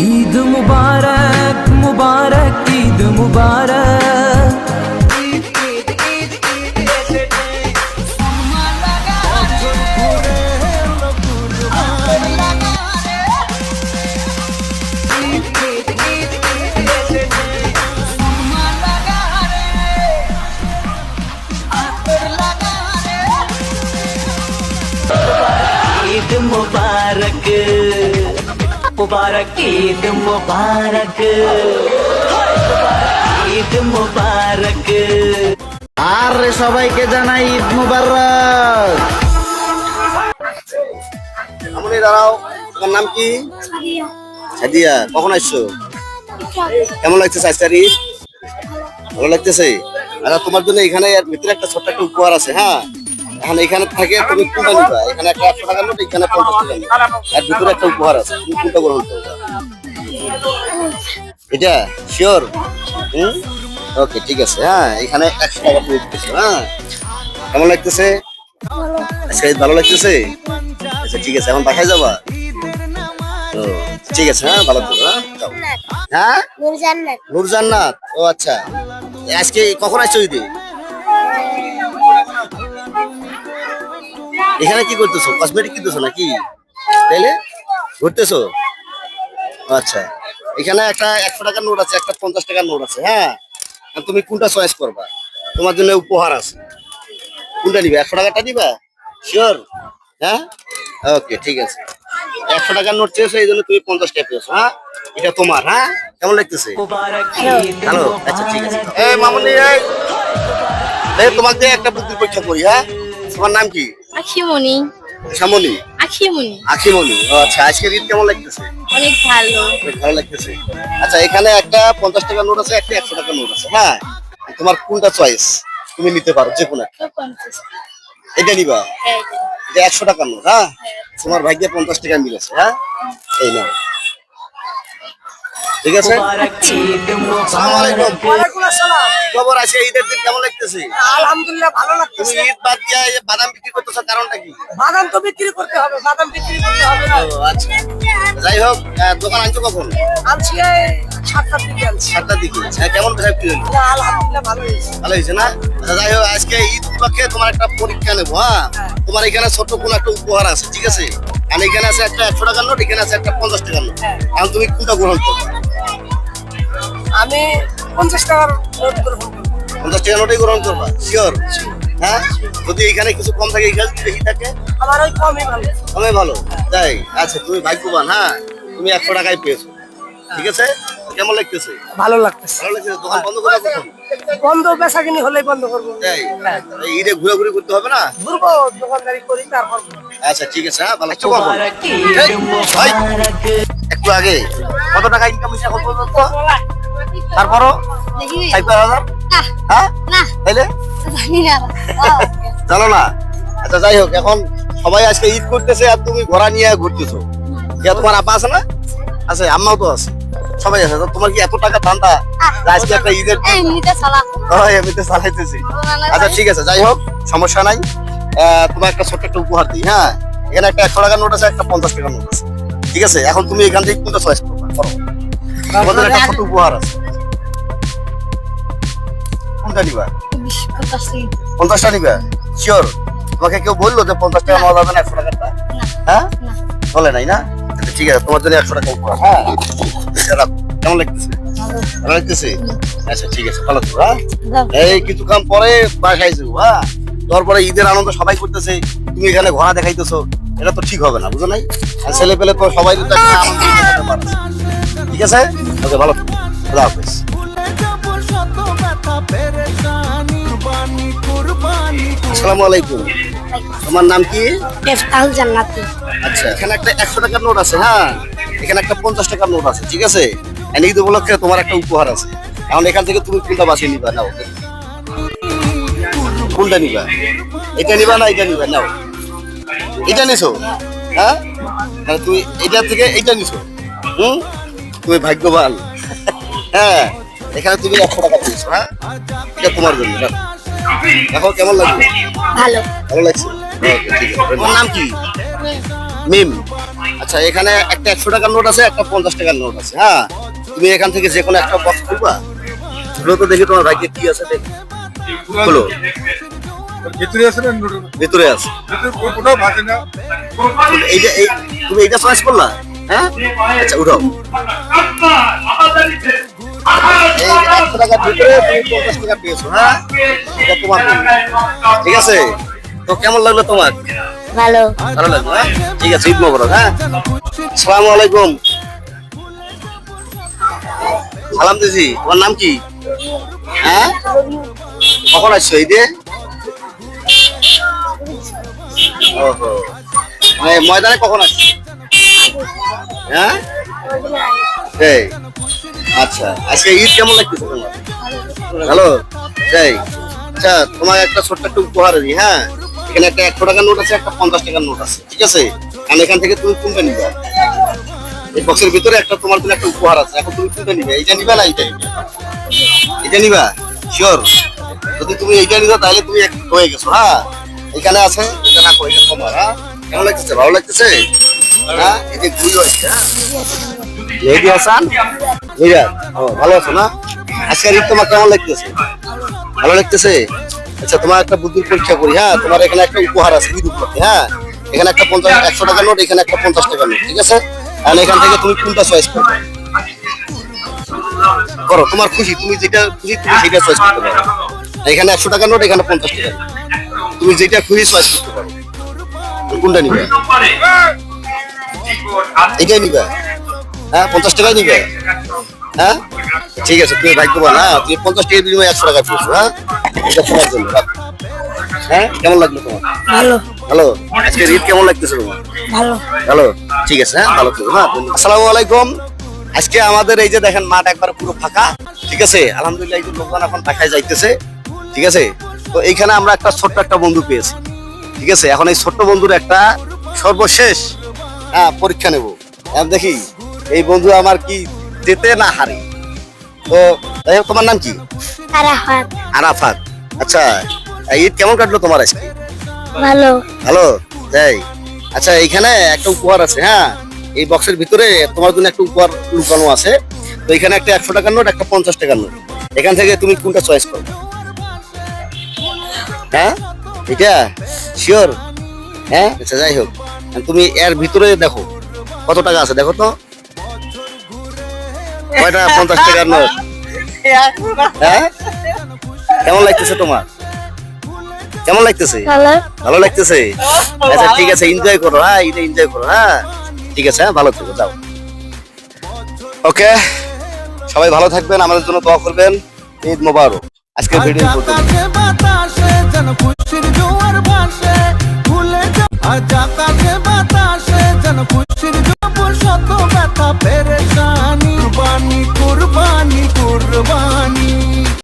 ईद मुबारक मुबारक ईद मुबारक। मुबारक ईद मुबारक ईद मुबारक আরে সবাইকে জানাই ঈদ মুবারক আমনি দাঁড়াও তোমার নাম কি সাদিয়া কখন আসছো কেমন লাগতেছে আজকের ঈদ ভালো লাগতেছে আচ্ছা তোমার জন্য এখানে এর ভিতরে একটা ছোট্ট একটা উপহার আছে হ্যাঁ এখন এখানে থাকে তুমি কোনটা নিবা? এখানে একটা একশো টাকার নোট এখানে পঞ্চাশ টাকা নোট। এর ভিতরে একটা উপহার আছে তুমি কোনটা গ্রহণ করবে? এটা? শিওর হুম? ওকে ঠিক আছে। হ্যাঁ এখানে একশো টাকা তুমি দিতেছো হ্যাঁ? কেমন লাগতেছে? আজকে ভালো লাগতেছে? আচ্ছা ঠিক আছে এখন বাসায় যাবা? ও, ঠিক আছে হ্যাঁ ভালো থাকো হ্যাঁ। হ্যাঁ? নুরজান্নাত। নূর জান্নাত ও আচ্ছা। আজকে কখন আসছো ঈদে এখানে কি করতেছো? কসমেটিক কিনতেছো নাকি? তাইলে? ঘুরতেছো? আচ্ছা। এখানে একটা একশো টাকার নোট আছে, একটা পঞ্চাশ টাকার নোট আছে হ্যাঁ? তুমি কোনটা চয়েস করবা? তোমার জন্য উপহার আছে। কোনটা নিবে? একশো টাকাটা নিবা? শিওর হ্যাঁ? ওকে ঠিক আছে। একশো টাকার নোট চেয়েছো, এই জন্য তুমি পঞ্চাশ টাকা পেয়েছ হ্যাঁ? এটা তোমার হ্যাঁ? কেমন লাগতেছে? হ্যালো আচ্ছা ঠিক আছে। এই মামুনি, এই। তোমাকে একটা বুদ্ধির পরীক্ষা করি হ্যাঁ? তোমার নাম কি? আখিমনি। শামনি আখিমনি। আখিমনি। আচ্ছা আজকে ঈদ কেমন লাগতেছে? অনেক ভালো। ভালো লাগতেছে। আচ্ছা এখানে একটা পঞ্চাশ টাকা নোট আছে একটা একশো টাকা নোট আছে। হ্যাঁ তোমার কোনটা চয়েস তুমি নিতে পারো যে কোনো এটা নিবা? হ্যাঁ, এটা। একশো টাকার নোট হ্যাঁ? হ্যাঁ আচ্ছা। তোমার ভাগ্যে পঞ্চাশ টাকা মিলেছে হ্যাঁ? এই নাও। ঠিক আছে? আসসালামু আলাইকুম। খবর আছে ঈদের দিন কেমন লাগতেছে? আলহামদুলিল্লাহ ভালো তুমি ঈদ বাদ দিয়ে বাদাম বিক্রি করতেছো কারণটা কি? বাদাম তো বিক্রি করতে হবে বাদাম বিক্রি করতে হবে আচ্ছা। যাই হোক দোকান আনছো কখন? আনছি সাতটার দিকে আনছি। সাতটার দিকে। হ্যাঁ, কেমন সাহেব কি হলো? আলহামদুলিল্লাহ ভালো হয়েছে। ভালো হয়েছে না? আচ্ছা যাই হোক আজকে ঈদ উপলক্ষে তোমার একটা পরীক্ষা নেব হ্যাঁ? তোমার এখানে ছোট কোনো একটা উপহার আছে ঠিক আছে? আর এখানে আছে একটা একশো টাকার নোট এখানে আছে একটা পঞ্চাশ টাকার নোট। এখন তুমি কোনটা গ্রহণ করবে? আমি পঞ্চাশ টাকার পঞ্চাশ টাকা নোটেই গ্রহণ করবা শিওর হ্যাঁ? যদি এখানে কিছু কম থাকে এখানে বেশি থাকে? আমার ওই কমই ভালো। কমই ভালো? তাই আচ্ছা তুমি ভাগ্যবান হ্যাঁ? তুমি একশো টাকায় পেয়েছ। ঠিক আছে? কেমন লাগতেছে? ভালো লাগতেছে। ভালো লাগতেছে? দোকান বন্ধ করা বন্ধ বেচা কিনি হলেই বন্ধ করব। হ্যাঁ। ঈদে ঘোরাঘুরি করতে হবে না? ঘুরবো দোকানদারি করি তারপর আচ্ছা ঠিক আছে হ্যাঁ ভালো একটু একটু আগে কত টাকা ইনকাম হয়েছে তারপরও সাইবার হাজার? না হ্যাঁ? তাইলে? জানো না। আচ্ছা যাই হোক এখন সবাই আজকে ঈদ করতেছে আর তুমি ঘোড়া নিয়ে ঘুরতেছো। তোমার আপা আছে না? আছে আম্মাও তো আছে। সবাই আছে তো তোমার কি এত টাকা ধান্দা আজকে একটা ঈদের এমনিতে চালা এমনিতে চালাইতেছি। আচ্ছা ঠিক আছে যাই হোক সমস্যা নাই। তোমার একটা ছোট্ট একটা উপহার দিই হ্যাঁ? এখানে একটা একশো টাকার নোট আছে একটা পঞ্চাশ টাকার নোট আছে। ঠিক আছে এখন তুমি এখান থেকে কোনটা চয়েস করবা? করো। তোমাদের একটা ছোট উপহার আছে। কোনটা নিবা? পঞ্চাশটা নিবা? শিওর তোমাকে কেউ বলল যে পঞ্চাশ টাকা নেওয়া যাবে না একশো টাকাটা হ্যাঁ? বলে নাই না? আচ্ছা, ঠিক আছে তোমার জন্য একশো টাকা উপহার। হ্যাঁ। কেমন লাগতেছে? ভালো লাগতেছে? আচ্ছা ঠিক আছে ভালো তো হ্যাঁ? এই কিছুক্ষণ পরে বাসায় যাব হ্যাঁ? তারপরে ঈদের আনন্দ সবাই করতেছে। তুমি এখানে ঘোড়া দেখাইতেছো। এটা তো ঠিক হবে না বুঝো নাই? ছেলে পেলে তো সবাই তো আনন্দ দেখাতে পারে। ঠিক আছে? ওকে ভালো থাকো। খুদা হাফেজ। আসসালামু আলাইকুম। তোমার নাম কি? ইফতাহুল জান্নাতি। আচ্ছা এখানে একটা একশো টাকার নোট আছে হ্যাঁ? এখানে একটা পঞ্চাশ টাকার নোট আছে ঠিক আছে? আর ঈদ উপলক্ষে তোমার একটা উপহার আছে। এখন এখান থেকে তুমি কোনটা বাছিয়ে নিবা? নাও। কোনটা নিবা? এটা নিবা না এটা নিবা? নাও। এটা নিছো? হ্যাঁ? মানে তুমি এটা থেকে এইটা নিছো। হুম? তুমি ভাগ্যবান। হ্যাঁ এখানে তুমি একশো টাকা পেয়েছ হ্যাঁ? এটা তোমার জন্য। দেখো কেমন লাগছে? ভালো। ভালো লাগছে। তোমার নাম কি? মিম। আচ্ছা এখানে একটা একশো টাকার নোট আছে একটা পঞ্চাশ টাকার নোট আছে হ্যাঁ? তুমি এখান থেকে যে কোনো একটা বক্স খুলবা। খুলো তো দেখি তোমার ভাগ্যে কি আছে দেখি। খুলো। ভিতরে আছে না ভিতরে আছে। ভিতরে কোথাও ভাসে না। তুমি এইটা এই তুমি এইটা চয়েস করলা? হ্যাঁ? আচ্ছা উঠাও একশো টাকার ভিতরে তুমি পঞ্চাশ টাকা পেয়েছ হ্যাঁ? এটা তোমার ঠিক আছে? তো কেমন লাগল তোমার? ভালো। ভালো লাগল হ্যাঁ? ঠিক আছে ঈদ মোবারক হ্যাঁ? আসসালামু আলাইকুম। সালাম দিদি তোমার নাম কি? হ্যাঁ? কখন আসছো ঈদে? ওহো। মানে ময়দানে কখন আসছো? হ্যাঁ? আচ্ছা। আজকে ঈদ কেমন লাগতেছে আচ্ছা একটা ছোট্ট একটা উপহার হ্যাঁ? এখানে একটা একশো টাকার নোট আছে, একটা পঞ্চাশ টাকার নোট আছে, ঠিক আছে? এখান থেকে তুমি কোনটা নিবে? এই বক্সের ভিতরে একটা তোমার একটা উপহার আছে, এখন তুমি নিবে? এইটা নিবে না এইটা নিবে? এটা নিবা? শিওর যদি তুমি এইটা নিবে, তাহলে তুমি হয়ে গেছো হ্যাঁ? এখানে আছে এটা তোমার হ্যাঁ? কেমন লাগতেছে? ভালো লাগতেছে? হ্যাঁ? এই যে ঘুরি হয়েছে হ্যাঁ? হাসান বুঝা ও ভালো আছো না? আজকের ঈদ তোমার কেমন লাগতেছে? ভালো লাগতেছে? আচ্ছা তোমার একটা বুদ্ধির পরীক্ষা করি হ্যাঁ? তোমার এখানে একটা উপহার আছে ঈদ উপলক্ষে হ্যাঁ? এখানে একটা পঞ্চাশ একশো টাকার নোট এখানে একটা পঞ্চাশ টাকার নোট ঠিক আছে? আর এখান থেকে তুমি কোনটা চয়েস করবে? করো তোমার খুশি তুমি যেটা খুশি তুমি সেটা চয়েস করতে পারো। এখানে একশো টাকার নোট এখানে পঞ্চাশ টাকা তুমি যেটা খুশি চয়েস করতে পারো। কোনটা নিবে? এটাই নিবে। হ্যাঁ পঞ্চাশ টাকাই নিবে। হ্যাঁ? ঠিক আছে তুমি ভাগ্যবান। হ্যাঁ তুমি পঞ্চাশ টাকার বিনিময়ে একশো টাকা পেয়েছ হ্যাঁ? এটা তোমার জন্য। হ্যাঁ কেমন লাগল তোমার? ভালো। হ্যালো আজকে ঈদ কেমন লাগতেছে তোমার? ভালো। হ্যালো ঠিক আছে হ্যাঁ ভালো থেকো হ্যাঁ আসসালামু আলাইকুম। আজকে আমাদের এই যে দেখেন মাঠ একবার পুরো ফাঁকা ঠিক আছে? আলহামদুলিল্লাহ যে লোকজন এখন ঢাকায় যাইতেছে ঠিক আছে? তো এইখানে আমরা একটা ছোট্ট একটা বন্ধু পেয়েছি ঠিক আছে? এখন এই ছোট্ট বন্ধুর একটা সর্বশেষ হ্যাঁ পরীক্ষা নেব। এখন দেখি এই বন্ধু আমার কি যেতে না হারে? তো যাই হোক, তোমার নাম কি? আরাফাত। আরাফাত। আচ্ছা ঈদ কেমন কাটলো তোমার আজকে? ভালো। হ্যালো যাই। আচ্ছা এখানে একটা উপহার আছে হ্যাঁ? এই বক্সের ভিতরে তোমার জন্য একটা উপহার লুকানো আছে। তো এখানে একটা একশো টাকার নোট একটা পঞ্চাশ টাকার নোট। এখান থেকে তুমি কোনটা চয়েস করবে? হ্যাঁ? এটা শিওর হ্যাঁ? আচ্ছা যাই হোক। তুমি এর ভিতরে দেখো কত টাকা আছে দেখো তো। কয়টা পঞ্চাশ টাকার নোট। হ্যাঁ? কেমন লাগতেছে তোমার? কেমন লাগতেছে? ভালো। ভালো লাগতেছে? আচ্ছা ঠিক আছে এনজয় করো হ্যাঁ এটা এনজয় করো হ্যাঁ। ঠিক আছে হ্যাঁ ভালো থেকো যাও। ওকে সবাই ভালো থাকবেন আমাদের জন্য দোয়া করবেন। ঈদ মোবারক। আজকের ভিডিও পর্যন্ত। tá pereçando.